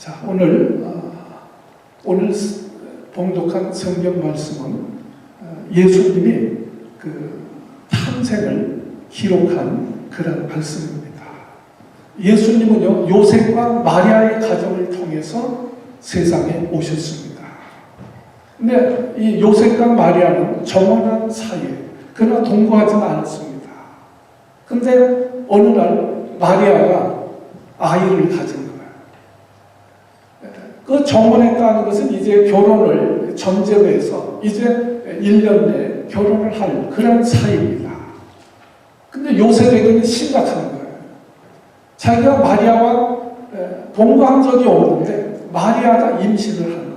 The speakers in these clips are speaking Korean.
자, 오늘 어, 오늘 스- 봉독한 성경 말씀은 어, 예수님이 그 탄생을 기록한 그런 말씀입니다. 예수님은요 요셉과 마리아의 가정을 통해서 세상에 오셨습니다. 근데 이 요셉과 마리아는 정혼한 사이에 그러나 동거하지는 않았습니다. 근데 어느 날 마리아가 아이를 가진. 그 정혼했다는 것은 이제 결혼을 전제로 해서 이제 1년 내에 결혼을 할 그런 사이입니다. 근데 요셉에게는 심각한 거예요. 자기가 마리아와 에, 동거한 적이 없는데 마리아가 임신을 한 거예요.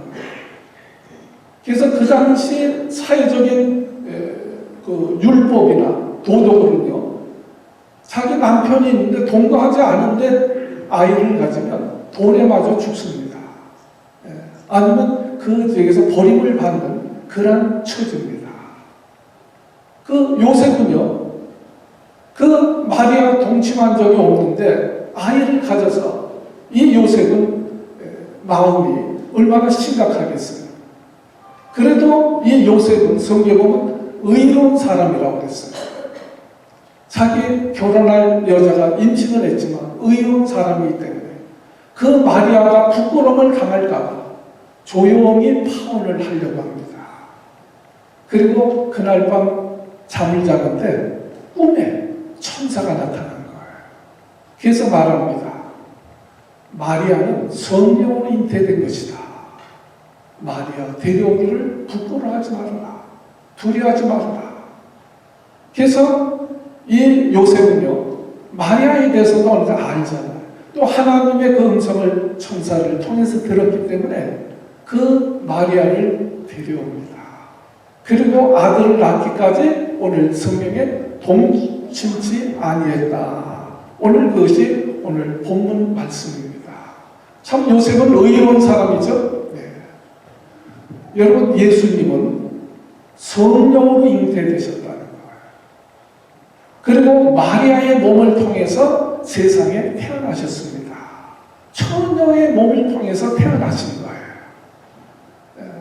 그래서 그 당시 사회적인 에, 그 율법이나 도덕으로는요, 자기 남편이 있는데 동거하지 않은데 아이를 가지면 돌에 맞아 죽습니다. 예, 아니면 그 지역에서 버림을 받는 그런 처지입니다. 그 요셉은요, 그 마리아 동침한 적이 없는데 아이를 가져서 이 요셉은 예, 마음이 얼마나 심각하겠어요. 그래도 이 요셉은 성경에 보면 의로운 사람이라고 그랬어요. 자기 결혼할 여자가 임신을 했지만 의로운 사람이기 때문에 그 마리아가 부끄러움을 당할까봐 조용히 파혼을 하려고 합니다. 그리고 그날 밤 잠을 자는데 꿈에 천사가 나타난 거예요. 그래서 말합니다. 마리아는 성령으로 잉태된 것이다. 마리아 데려오기를 부끄러워하지 말아라. 두려워하지 말아라. 그래서 이 요셉은요, 마리아에 대해서도 알잖아요. 또 하나님의 그 음성을 천사를 통해서 들었기 때문에 그 마리아를 데려옵니다. 그리고 아들을 낳기까지 오늘 성경에 동침치 아니했다. 오늘 그것이 오늘 본문 말씀입니다. 참 요셉은 의로운 사람이죠. 네. 여러분 예수님은 성령으로 잉태되셨다는 거예요. 그리고 마리아의 몸을 통해서 세상에 태어나셨습니다. 처녀의 몸을 통해서 태어나신 거예요.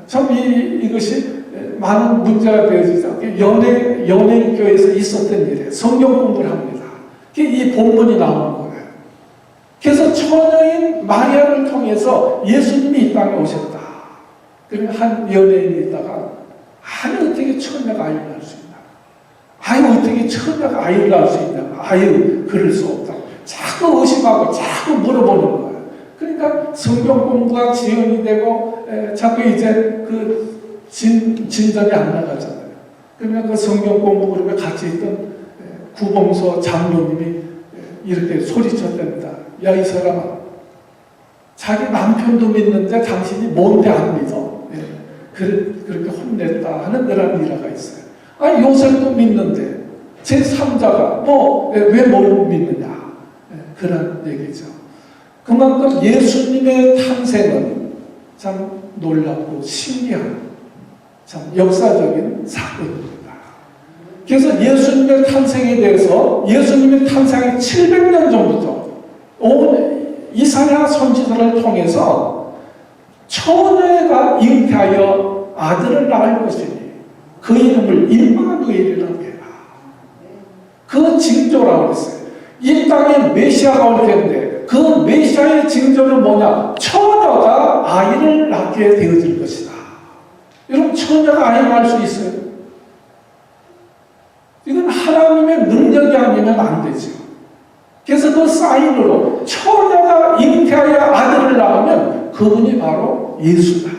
에, 참 이, 이것이 많은 문제가 되어지죠. 연예, 연예교에서 있었던 일이에요. 성경 공부를 합니다. 이 본문이 나오는 거예요. 그래서 처녀인 마리아를 통해서 예수님이 이 땅에 오셨다. 그러면 한 연예인이 있다가 아니 어떻게 처녀가 아이를 낳을 수 있나? 아유 어떻게 처녀가 아이를 낳을 수 있나? 아유 그럴 수 없다. 자꾸 의심하고 자꾸 물어보는 거예요. 그러니까 성경 공부가 지연이 되고 에, 자꾸 이제 그 진, 진전이 안 나가잖아요. 그러면 그 성경 공부 그룹에 같이 있던 에, 구봉서 장로님이 에, 이렇게 소리쳤답니다. 야 이 사람아 자기 남편도 믿는데 당신이 뭔데 안 믿어? 예, 그렇게, 그렇게 혼냈다 하는 그런 일화가 있어요. 아, 요셉도 믿는데, 제 3자가 뭐, 왜못 믿느냐? 예, 그런 얘기죠. 그만큼 예수님의 탄생은 참 놀랍고 신기한, 참 역사적인 사건입니다. 그래서 예수님의 탄생에 대해서 예수님의 탄생이 700년 전부터 온 이사야 선지자를 통해서 처녀가 잉태하여 아들을 낳을 것이니 그 이름을 임마누엘이라고 해라. 그 징조라고 했어요. 이 땅에 메시아가 올 텐데 그 메시아의 징조는 뭐냐? 처녀가 아이를 낳게 되어질 것이다. 여러분 처녀가 아이를 낳을 수 있어요? 이건 하나님의 능력이 아니면 안 되죠. 그래서 그 사인으로 처녀가 잉태하여 아들을 낳으면 그분이 바로 예수다.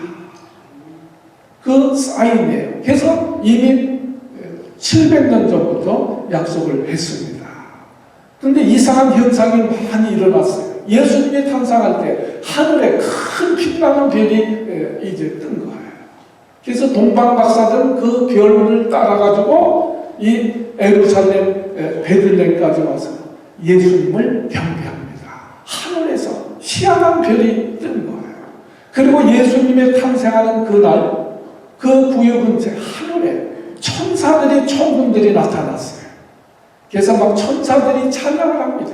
그 사인이에요. 그래서 이미 700년 전부터 약속을 했습니다. 그런데 이상한 현상이 많이 일어났어요. 예수님이 탄생할 때 하늘에 큰 빛나는 별이 이제 뜬 거예요. 그래서 동방 박사들은 그 별을 따라가지고 이 에루살렘 베들레까지 와서 예수님을 경배합니다. 하늘에서 희한한 별이 뜬 거예요. 그리고 예수님의 탄생하는 그날 그 구역 근처 하늘에 천사들이 천군들이 나타났어요. 그래서 막 천사들이 찬양을 합니다.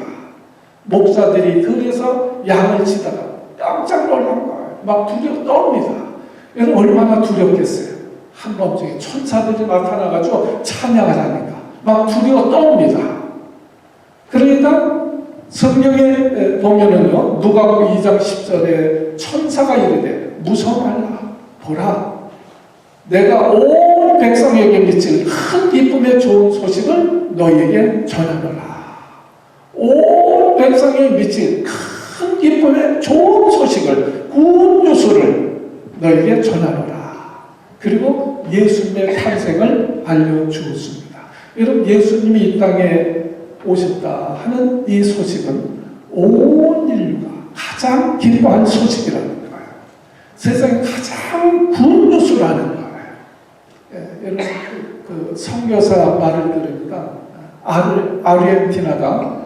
목사들이 들에서 양을 치다가 딱 깜짝 놀란 거예요. 막 두려워 떱니다. 여러분 얼마나 두렵겠어요. 한밤중에 천사들이 나타나가지고 찬양을 하니까 막 두려워 떱니다. 그러니까 성경에 보면은요, 누가복음 2장 10절에 천사가 이르되 무서워 말라. 보라. 내가 온 백성에게 미칠 큰 기쁨의 좋은 소식을 너희에게 전하노라. 온 백성에 미칠 큰 기쁨의 좋은 소식을 구원 뉴스를 너희에게 전하노라. 그리고 예수님의 탄생을 알려주었습니다. 여러분 예수님이 이 땅에 오셨다 하는 이 소식은 온 인류가 가장 기뻐할 소식이라는 거예요. 세상에 가장 군 뉴스라는 거 예, 여러분 그, 그 선교사 말을 들으니까 아르, 아르헨티나가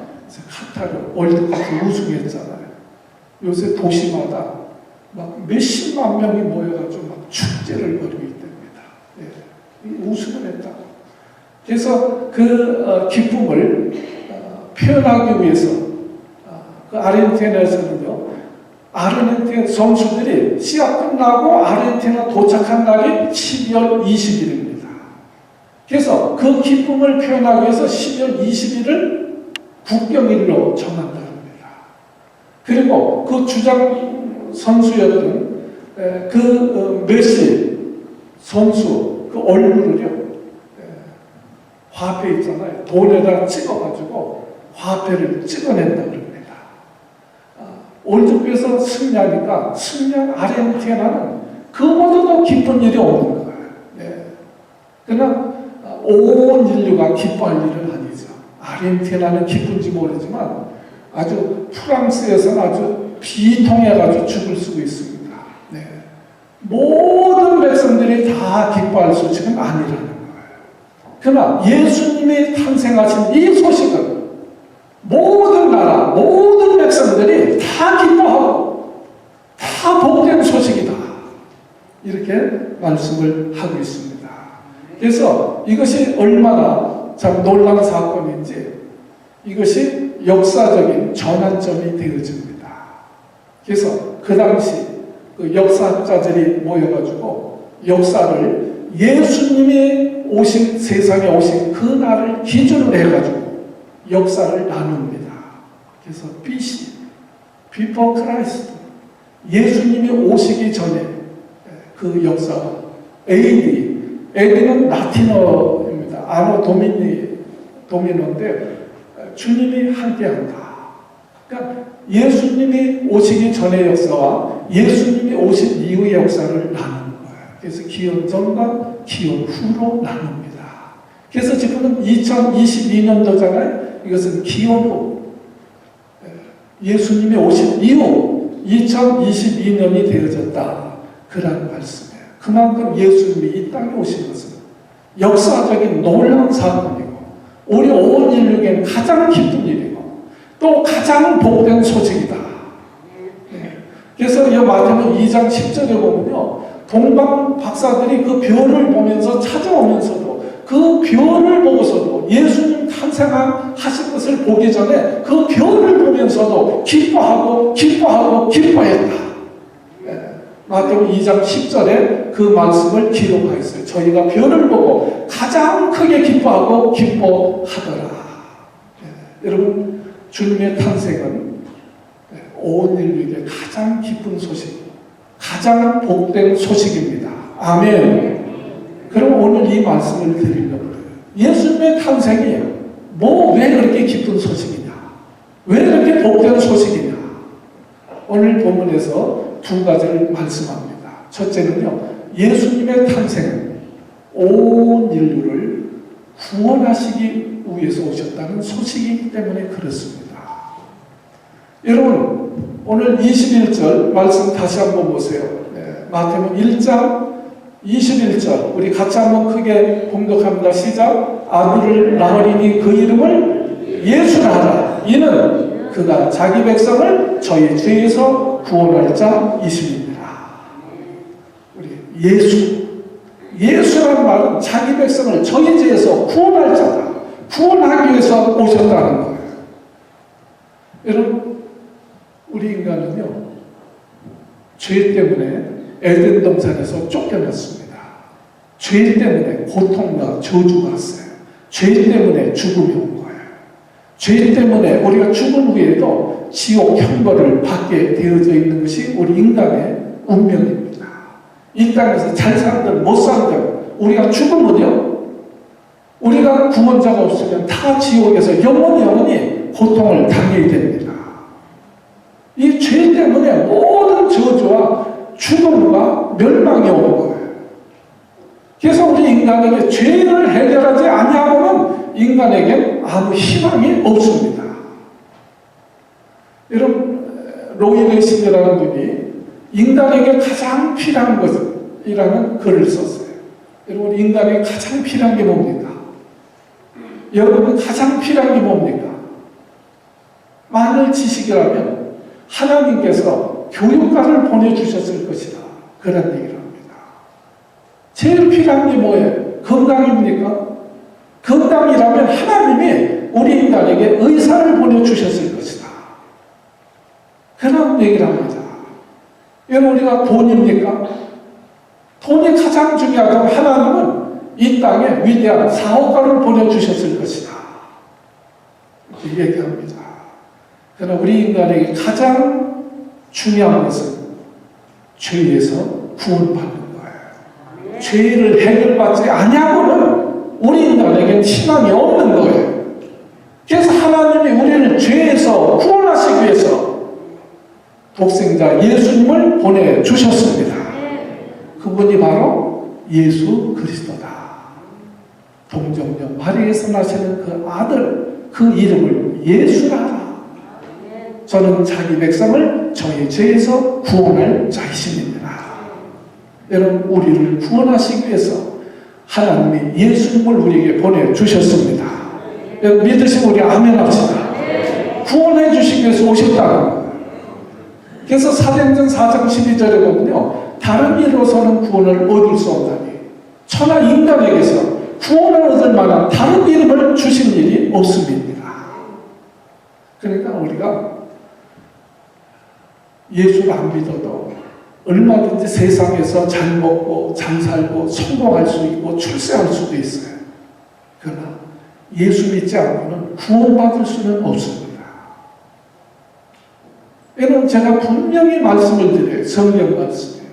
카타르 월드컵 우승했잖아요. 요새 도시마다 막 몇십만 명이 모여가지고 막 축제를 벌이고 있답니다. 예, 이 우승을 했다고. 그래서 그 어, 기쁨을 어, 표현하기 위해서 어, 그 아르헨티나에서는요 아르헨티나 선수들이 시합 끝나고 아르헨티나 도착한 날이 12월 20일입니다. 그래서 그 기쁨을 표현하기 위해서 12월 20일을 국경일로 정한답니다. 그리고 그 주장 선수였던 에, 그 어, 메시 선수 그 얼굴을요 에, 화폐 있잖아요 돈에다 찍어가지고 화폐를 찍어낸다 월드컵에서 승리하니까 승리한 아르헨티나는 그보다도 기쁜 일이 없는 거예요. 네. 그러나 아, 온 인류가 기뻐할 일은 아니죠. 아르헨티나는 기쁜지 모르지만 아주 프랑스에서는 아주 비통해가지고 죽을 수도 있습니다. 네. 모든 백성들이 다 기뻐할 소식은 아니라는 거예요. 그러나 예수님이 탄생하신 이 소식은 모든 나라, 모든 백성들이 다 기뻐하고 다 복된 소식이다. 이렇게 말씀을 하고 있습니다. 그래서 이것이 얼마나 참 놀라운 사건인지 이것이 역사적인 전환점이 되어집니다. 그래서 그 당시 그 역사학자들이 모여가지고 역사를 예수님이 오신 세상에 오신 그 날을 기준으로 해가지고 역사를 나눕니다. 그래서 BC, Before Christ, 예수님이 오시기 전에 그 역사가 AD, AD는 라틴어입니다. 아노 도미니, 도미노인데 주님이 함께한다. 그러니까 예수님이 오시기 전의 역사와 예수님이 오신 이후의 역사를 나누는 거예요. 그래서 기원 전과 기원 후로 나눕니다. 그래서 지금은 2022년도잖아요. 이것은 기원 후. 예수님이 오신 이후 2022년이 되어졌다. 그런 말씀이에요. 그만큼 예수님이 이 땅에 오신 것은 역사적인 놀라운 사건이고 우리 온 인류에게 가장 기쁜 일이고 또 가장 복된 소식이다. 네. 그래서 이 마태복음 2장 10절에 보면요. 동방 박사들이 그 별을 보면서 찾아오면서도 그 별을 보고서도 예수님 탄생하신 것을 보기 전에 그 별을 보면서도 기뻐하고 기뻐하고 기뻐했다. 네. 마태복음 2장 10절에 그 말씀을 기록하였어요. 저희가 별을 보고 가장 크게 기뻐하고 기뻐하더라. 네. 여러분 주님의 탄생은 네, 온 인류에게 가장 기쁜 소식, 가장 복된 소식입니다. 아멘. 그럼 오늘 이 말씀을 드리려고 해요. 예수님의 탄생이 뭐 왜 그렇게 기쁜 소식이냐? 왜 그렇게 복된 소식이냐? 오늘 본문에서 두 가지를 말씀합니다. 첫째는요, 예수님의 탄생은 온 인류를 구원하시기 위해서 오셨다는 소식이기 때문에 그렇습니다. 여러분, 오늘 21절 말씀 다시 한번 보세요. 네, 마태복음 1장 21절 우리 같이 한번 크게 봉독합니다. 시작. 아들을 낳으리니 그 이름을 예수라 하라. 이는 그가 자기 백성을 저희 죄에서 구원할 자이십니다. 우리 예수. 예수란 말은 자기 백성을 저희 죄에서 구원할 자다. 구원하기 위해서 오셨다는 거예요. 여러분, 우리 인간은요, 죄 때문에 에덴 동산에서 쫓겨났습니다. 죄 때문에 고통과 저주가 왔어요. 죄 때문에 죽음이. 죄 때문에 우리가 죽은 후에도 지옥 형벌을 받게 되어져 있는 것이 우리 인간의 운명입니다. 이 땅에서 잘 살든 못 살든 우리가 죽으면요. 우리가 구원자가 없으면 다 지옥에서 영원히 영원히 고통을 당해야 됩니다. 이 죄 때문에 모든 저주와 죽음과 멸망이 오는 거예요. 그래서 우리 인간에게 죄를 해결하지 아니하고는 인간에게 아무 희망이 없습니다. 여러분 로이 레싱이라는 분이 인간에게 가장 필요한 것이라는 글을 썼어요. 여러분 인간에게 가장 필요한 게 뭡니까? 여러분 가장 필요한 게 뭡니까? 만일 지식이라면 하나님께서 교육가를 보내주셨을 것이다. 그런 얘기를 합니다. 제일 필요한 게 뭐예요? 건강입니까? 건강이라면 하나님이 우리 인간에게 의사를 보내주셨을 것이다. 그런 얘기를 합니다. 여러분 우리가 돈입니까? 돈이 가장 중요하다고 하나님은 이 땅에 위대한 사업가를 보내주셨을 것이다. 이렇게 얘기합니다. 그러나 우리 인간에게 가장 중요한 것은 죄에서 구원받는 거예요. 죄를 해결받지 아니하고는 우리 인간에게 희망이 없는 거예요. 그래서 하나님이 우리를 죄에서 구원하시기 위해서 독생자 예수님을 보내주셨습니다. 그분이 바로 예수 그리스도다. 동정녀 마리에서 나시는 그 아들 그 이름을 예수라. 저는 자기 백성을 저희 죄에서 구원할 자이십니다. 여러분 우리를 구원하시기 위해서 하나님이 예수님을 우리에게 보내주셨습니다. 믿으시고 우리 아멘 합시다. 구원해 주시기 위해서 오셨다는. 그래서 사도행전 4장 12절에 보면요. 다른 일로서는 구원을 얻을 수 없다니. 천하 인간에게서 구원을 얻을 만한 다른 이름을 주신 일이 없습니다. 그러니까 우리가 예수를 안 믿어도 얼마든지 세상에서 잘 먹고 잘 살고 성공할 수 있고 출세할 수도 있어요. 그러나 예수 믿지 않고는 구원받을 수는 없습니다. 여러분 제가 분명히 말씀을 드려요. 성경 말씀이에요.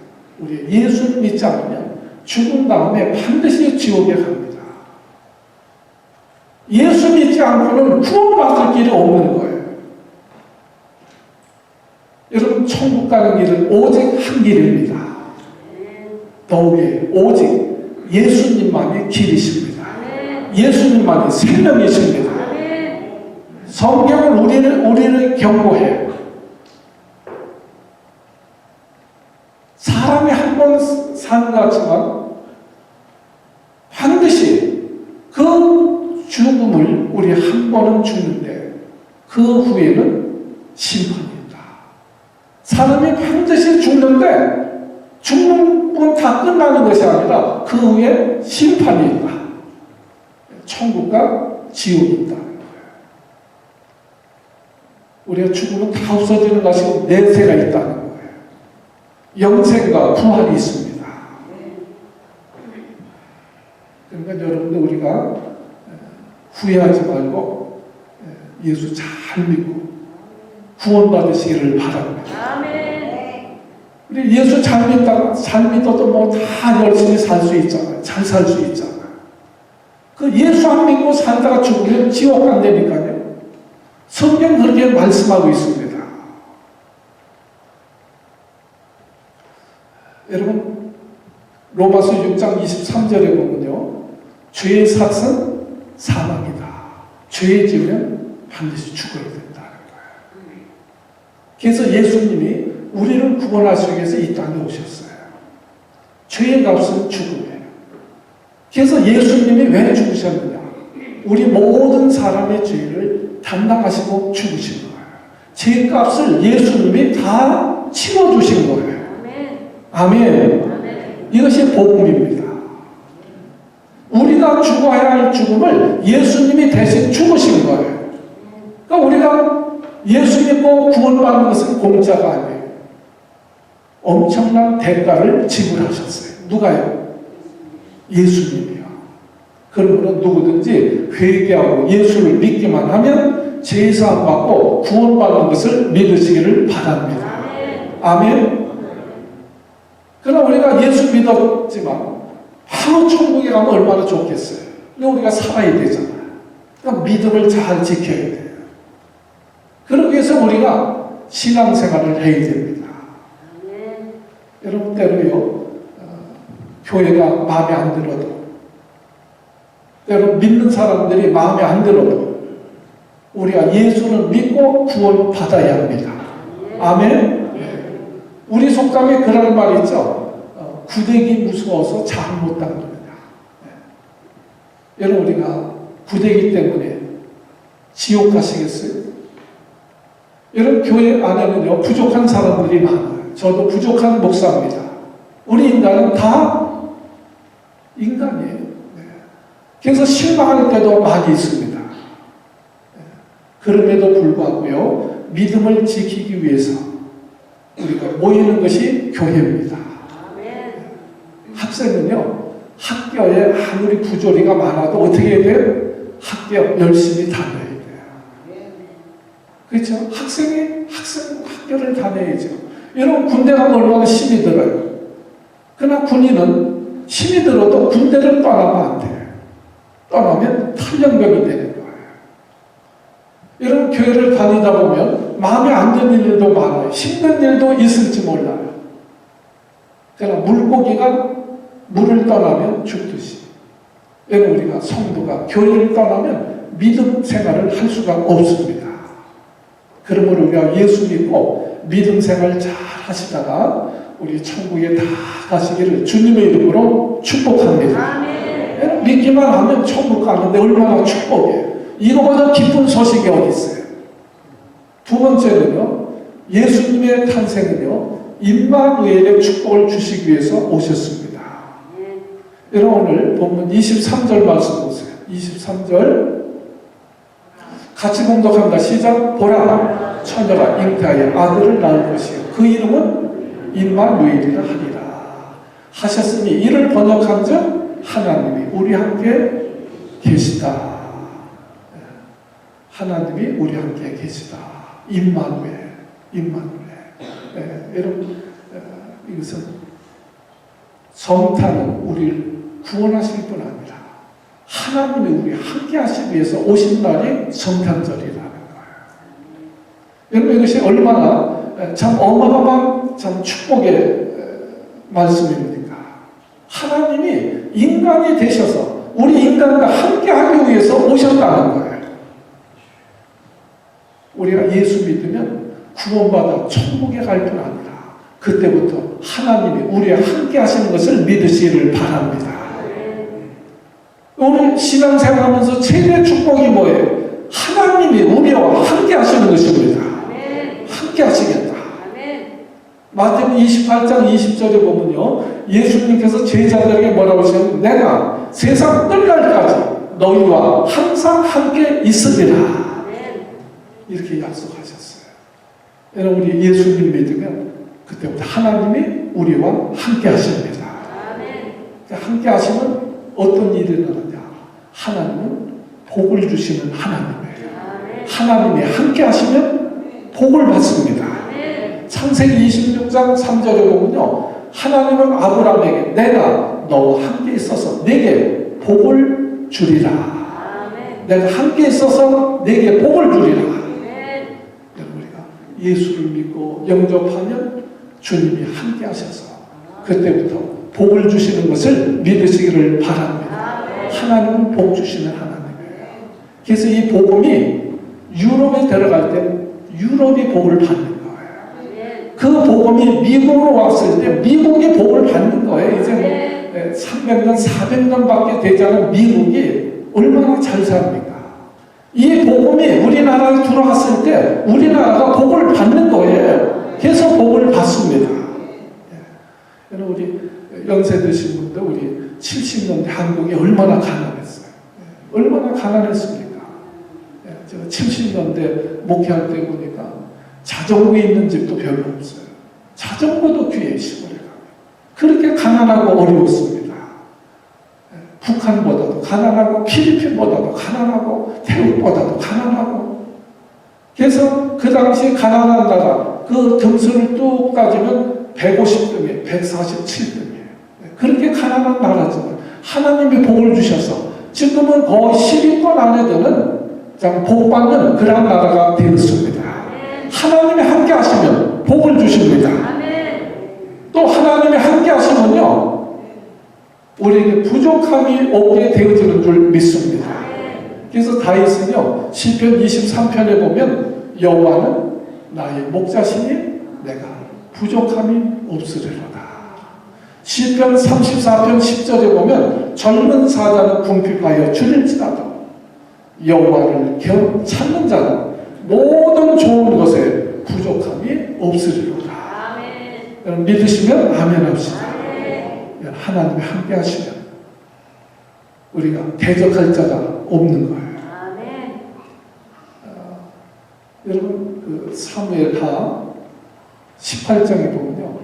우리 예수를 믿지 않으면 죽은 다음에 반드시 지옥에 갑니다. 예수 믿지 않고는 구원받을 길이 없는 거예요. 여러분 천국 가는 길은 오직 한 길입니다. 더욱이 오직 예수님만이 길이십니다. 예수님만이 생명이십니다. 성경은 우리를 우리를 경고해. 사람이 한 번 사는 것 같지만 반드시 그 죽음을 우리 한 번은 죽는데 그 후에는 심판입니다. 사람이 반드시 죽는데 죽는 건 다 끝나는 것이 아니라 그 후에 심판이 있다. 천국과 지옥이 거예요. 우리가 죽으면 다 없어지는 것이 내세가 있다는 거예요. 영생과 부활이 있습니다. 그러니까 여러분들 우리가 후회하지 말고 예수 잘 믿고 구원받으시기를 바랍니다. 우리 예수 잘 믿다가 잘 믿어도 뭐 다 열심히 살 수 있잖아요. 잘 살 수 있잖아요. 그 예수 안 믿고 살다가 죽으면 지옥 간다니까요. 성경 그렇게 말씀하고 있습니다. 여러분 로마서 6장 23절에 보면요. 죄의 삭은 사망이다. 죄에 지으면 반드시 죽어야 된다는 거예요. 그래서 예수님이 우리를 구원하시기 위해서 이 땅에 오셨어요. 죄의 값은 죽음이에요. 그래서 예수님이 왜 죽으셨느냐? 우리 모든 사람의 죄를 담당하시고 죽으신 거예요. 죄 값을 예수님이 다 치러주신 거예요. 아멘. 이것이 복음입니다. 우리가 죽어야 할 죽음을 예수님이 대신 죽으신 거예요. 그러니까 우리가 예수 믿고 구원받는 것은 공짜가 아니에요. 엄청난 대가를 지불하셨어요. 누가요? 예수님이요. 그러므로 누구든지 회개하고 예수를 믿기만 하면 제사함 받고 구원받는 것을 믿으시기를 바랍니다. 아멘. 그러나 우리가 예수 믿었지만 바로 천국에 가면 얼마나 좋겠어요. 근데 우리가 살아야 되잖아요. 그러니까 믿음을 잘 지켜야 돼요. 그러기 위해서 우리가 신앙생활을 해야 됩니다. 때로요 어, 교회가 마음에 안 들어도 때로 믿는 사람들이 마음에 안 들어도 우리가 예수를 믿고 구원 받아야 합니다. 아멘. 예. 우리 속담에 그런 말 있죠. 어, 구데기 무서워서 잠못 당깁니다. 예. 여러분 우리가 구데기 때문에 지옥 가시겠어요? 여러분 교회 안에는요 부족한 사람들이 많아요. 저도 부족한 목사입니다. 우리 인간은 다 인간이에요. 네. 그래서 실망할 때도 많이 있습니다. 네. 그럼에도 불구하고요 믿음을 지키기 위해서 우리가 모이는 것이 교회입니다. 학생은요 학교에 아무리 부조리가 많아도 어떻게 해야 돼요? 학교 열심히 다녀야 돼요. 그렇죠? 학생이 학생 학교를 다녀야죠. 여러분 군대 가면 얼마나 힘이 들어요. 그러나 군인은 힘이 들어도 군대를 떠나면 안 돼요. 떠나면 탈영병이 되는 거예요. 여러분 교회를 다니다 보면 마음에 안 드는 일도 많아요. 힘든 일도 있을지 몰라요. 그러나 물고기가 물을 떠나면 죽듯이 여러분 우리가 성도가 교회를 떠나면 믿음 생활을 할 수가 없습니다. 그러므로 우리가 예수 믿고 믿음 생활 잘 하시다가 우리 천국에 다 가시기를 주님의 이름으로 축복합니다. 여러분, 믿기만 하면 천국 가는데 얼마나 축복이에요. 이거보다 기쁜 소식이 어디 있어요. 두 번째는요. 예수님의 탄생은요. 임마누엘의 축복을 주시기 위해서 오셨습니다. 여러분 오늘 본문 23절 말씀 보세요. 23절 같이 공독합니다. 시작. 보라, 처녀가 잉태하여 아들을 낳을 것이요. 그 이름은 임마누엘이라 하리라. 하셨으니 이를 번역한 즉 하나님이 우리 함께 계시다. 하나님이 우리 함께 계시다. 임마누엘, 임마누엘. 예, 여러분 어, 이것은 성탄은 우리를 구원하실 뿐 아니라 하나님이 우리 함께 하시기 위해서 오신 날이 성탄절이라는 거예요. 여러분 이것이 얼마나 참 어마어마한 참 축복의 말씀입니까? 하나님이 인간이 되셔서 우리 인간과 함께 하기 위해서 오셨다는 거예요. 우리가 예수 믿으면 구원받아 천국에 갈 뿐 아니라 그때부터 하나님이 우리와 함께 하시는 것을 믿으시기를 바랍니다. 오늘 신앙생활 하면서 최대 축복이 뭐예요? 하나님이 우리와 함께 하시는 것입니다. 함께 하시겠다. 마태복음 28장 20절에 보면요. 예수님께서 제자들에게 뭐라고 하시냐면 내가 세상 끝날까지 너희와 항상 함께 있으리라. 이렇게 약속하셨어요. 여러분 우리 예수님 믿으면 그때부터 하나님이 우리와 함께 하십니다. 함께 하시면 어떤 일이 일어나냐? 하나님은 복을 주시는 하나님이에요. 하나님이 함께 하시면 복을 받습니다. 창세기 26장 3절에 보면요. 하나님은 아브라함에게 내가 너와 함께 있어서 내게 복을 주리라. 내가 함께 있어서 내게 복을 주리라. 여러분 우리가 예수를 믿고 영접하면 주님이 함께 하셔서 그때부터 복을 주시는 것을 믿으시기를 바랍니다. 하나님은 복 주시는 하나님이에요. 그래서 이 복음이 유럽에 들어갈 때 유럽이 복을 받는. 그 복음이 미국으로 왔을 때 미국이 복을 받는 거예요. 이제 뭐 300년, 400년밖에 되지 않은 미국이 얼마나 잘 삽니까? 이 복음이 우리나라에 들어왔을 때 우리나라가 복을 받는 거예요. 그래서 복을 받습니다. 예. 여러분 우리 연세 드신 분들 우리 70년대 한국이 얼마나 가난했어요. 예. 얼마나 가난했습니까? 예. 제가 70년대 목회할 때 보니까 자전거 있는 집도 별로 없어요. 자전거도 귀에 심으려고 그렇게 가난하고 어려웠습니다. 예, 북한보다도 가난하고 필리핀보다도 가난하고 태국보다도 가난하고 그래서 그 당시 가난한 나라 그 등수를 뚝 따지면 150등이에요. 147등이에요. 그렇게 가난한 나라지만 하나님이 복을 주셔서 지금은 거의 10위권 안에 드는 참 복받는 그런 나라가 되었습니다. 하나님이 함께 하시면 복을 주십니다. 또 하나님이 함께 하시면요, 우리에게 부족함이 없게 되어지는 줄 믿습니다. 그래서 다윗은요, 시편 23편에 보면 여호와는 나의 목자시니 내가 부족함이 없으리로다. 시편 34편 10절에 보면 젊은 사자는 궁핍하여 줄일지라도 여호와를 겸 찾는 자는 모든 좋은 것에 부족함이 없으리로다. 여러분 믿으시면 아멘 합시다. 여러분, 하나님이 함께 하시면 우리가 대적할 자가 없는 거예요. 여러분 그 사무엘하 18장에 보면요.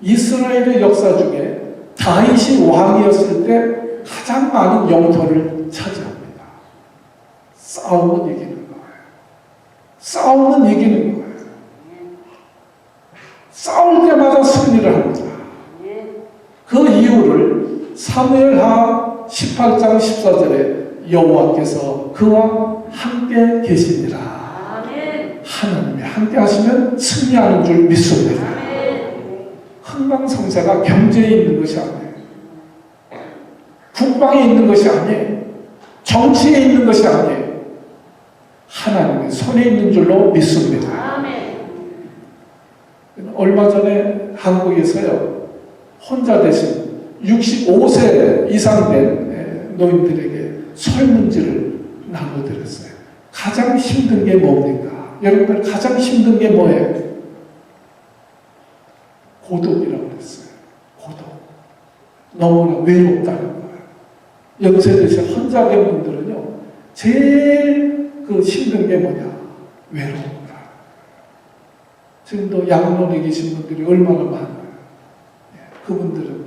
이스라엘의 역사 중에 다윗이 왕이었을 때 가장 많은 영토를 차지합니다. 싸움은 이기는. 싸움은 이기는 거예요. 싸울 때마다 승리를 합니다. 그 이유를 사무엘하 18장 14절에 여호와께서 그와 함께 계시니라. 하나님이 함께 하시면 승리하는 줄 믿습니다. 흥망성쇠가 경제에 있는 것이 아니에요. 국방에 있는 것이 아니에요. 정치에 있는 것이 아니에요. 하나님의 손에 있는 줄로 믿습니다. 얼마 전에 한국에서요, 혼자 되신 65세 이상 된 노인들에게 설문지를 나눠드렸어요. 가장 힘든 게 뭡니까? 여러분들 가장 힘든 게 뭐예요? 고독이라고 그랬어요. 고독. 너무나 외롭다는 거예요. 연세드신 혼자 된 분들은요, 제일 그 힘든 게 뭐냐? 외로움이다. 지금도 양론에 계신 분들이 얼마나 많아요. 예, 그분들은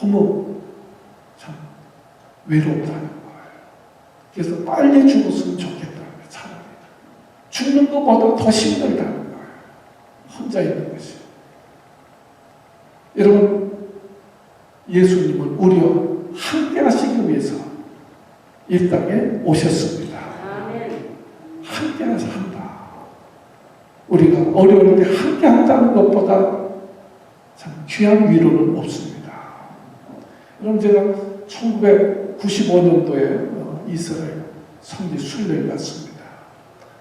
너무 참 외롭다는 거예요. 그래서 빨리 죽었으면 좋겠다는 거예요, 차라리. 죽는 것보다 더 힘들다는 거예요. 혼자 있는 것이. 여러분, 예수님은 우리와 함께 하시기 위해서 이 땅에 오셨습니다. 함께 하셔 한다. 우리가 어려울 때 함께 한다는 것보다 참 귀한 위로는 없습니다. 그럼 제가 1995년도에 어, 이스라엘 성지 순례를 갔습니다.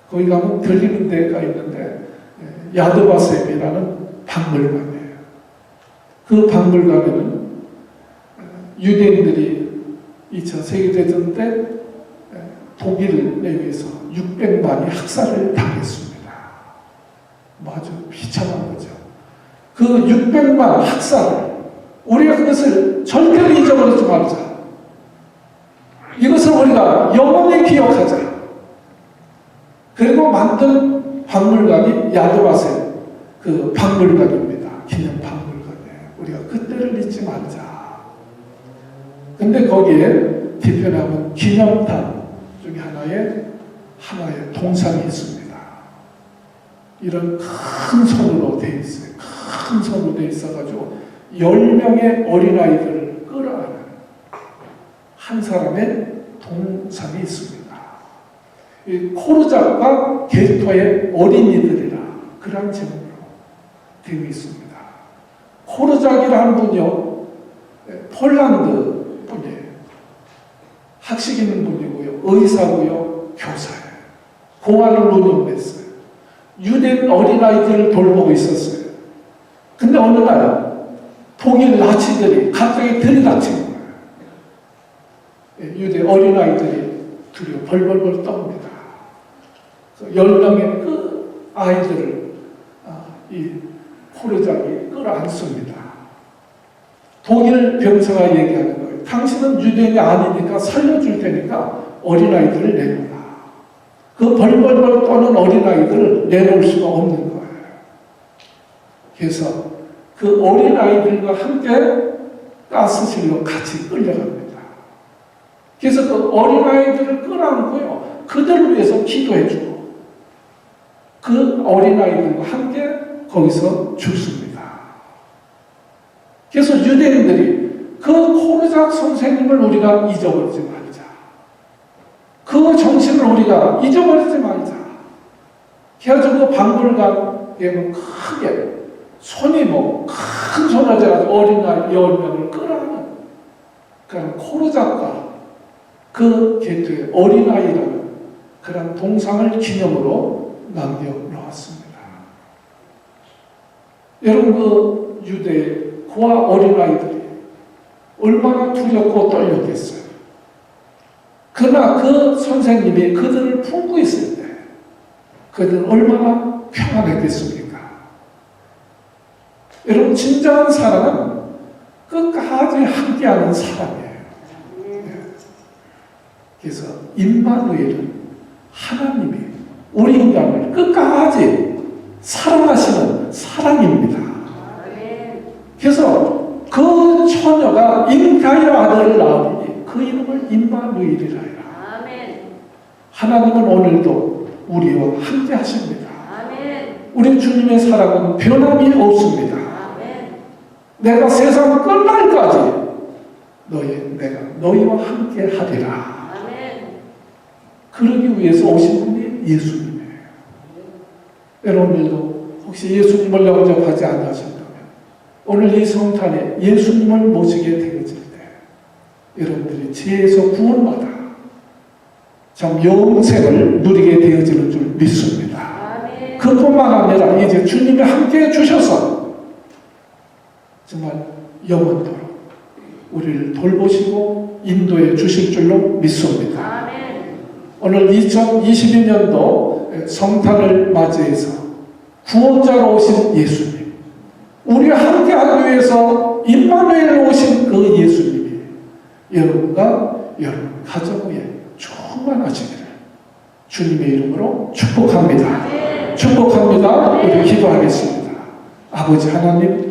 거기 가면 들리는 데가 있는데 예, 야드바셈이라는 박물관이에요. 그 박물관에는 어, 유대인들이 2차 세계대전 때 예, 독일에 의해서 600만이 학살을 당했습니다. 뭐 아주 비참한 거죠. 그 600만 학살, 우리가 그것을 절대로 잊어버리지 말자. 이것을 우리가 영원히 기억하자. 그리고 만든 박물관이 야드바세 그 박물관입니다. 기념 박물관이에요. 우리가 그때를 잊지 말자. 근데 거기에 뒤편에 기념탑 중에 하나에 하나의 동상이 있습니다. 이런 큰 손으로 돼 있어요. 큰 손으로 돼 있어가지고 10명의 어린아이들을 끌어안는 한 사람의 동상이 있습니다. 이 코르작과 게토의 어린이들이라 그런 제목으로 되어 있습니다. 코르작이라는 분이요, 폴란드 분이에요. 학식 있는 분이고요, 의사고요, 교사예요. 공안을 운영했어요. 유대인 어린아이들을 돌보고 있었어요. 근데 어느 날 독일 나치들이 갑자기 들이닥친 거예요. 예, 유대 어린아이들이 두려워 벌벌벌 떠옵니다. 열 명의 그 아이들을 아, 이 코르작이 끌어안습니다. 독일 병사가 얘기하는 거예요. 당신은 유대인이 아니니까 살려줄 테니까 어린아이들을 내놓으라. 그 벌벌벌 떠는 어린아이들을 내놓을 수가 없는 거예요. 그래서 그 어린 아이들과 함께 가스실로 같이 끌려갑니다. 그래서 그 어린 아이들을 끌어안고요. 그들을 위해서 기도해주고 그 어린 아이들과 함께 거기서 죽습니다. 그래서 유대인들이 그 코르작 선생님을 우리가 잊어버리지 말자. 그 정신을 우리가 잊어버리지 말자. 그래가지고 박물관에 뭐 크게 손이 뭐 큰 손을 져가지고 어린아이 열 명을 끌어안는 그런 코르작과 그 개토의 어린아이라는 그런 동상을 기념으로 남겨놓았습니다. 여러분 그 유대 고아 어린아이들이 얼마나 두렵고 떨렸겠어요. 그러나 그 선생님이 그들을 품고 있을 때 그들은 얼마나 평안했겠습니까? 여러분 진정한 사랑은 끝까지 함께하는 사랑이에요. 그래서 임마누엘은 하나님이 우리 인간을 끝까지 사랑하시는 사랑입니다. 그래서 그 처녀가 인가의 아들을 낳으니 그 이름을 임마누엘이라 해라. 아멘. 하나님은 오늘도 우리와 함께 하십니다. 아멘. 우리 주님의 사랑은 변함이 없습니다. 아멘. 내가 세상 끝날까지 너희 내가 너희와 함께 하리라. 아멘. 그러기 위해서 오신 분이 예수님이에요. 여러분들도 혹시 예수님을 영접하지 않으셨다면 오늘 이 성탄에 예수님을 모시게 되어질 때 여러분들이 죄에서 구원받아 참 영생을 누리게 되어지는 줄 믿습니다. 아멘. 그뿐만 아니라 이제 주님이 함께 해주셔서 정말 영원토록 우리를 돌보시고 인도해 주실 줄로 믿습니다. 아멘. 오늘 2022년도 성탄을 맞이해서 구원자로 오신 예수님, 우리와 함께하기 위해서 임마누엘로 오신 그 예수님이 여러분과 여러분 가정 위에 충만하시기를 주님의 이름으로 축복합니다. 아멘. 축복합니다. 우리 기도하겠습니다. 아버지 하나님,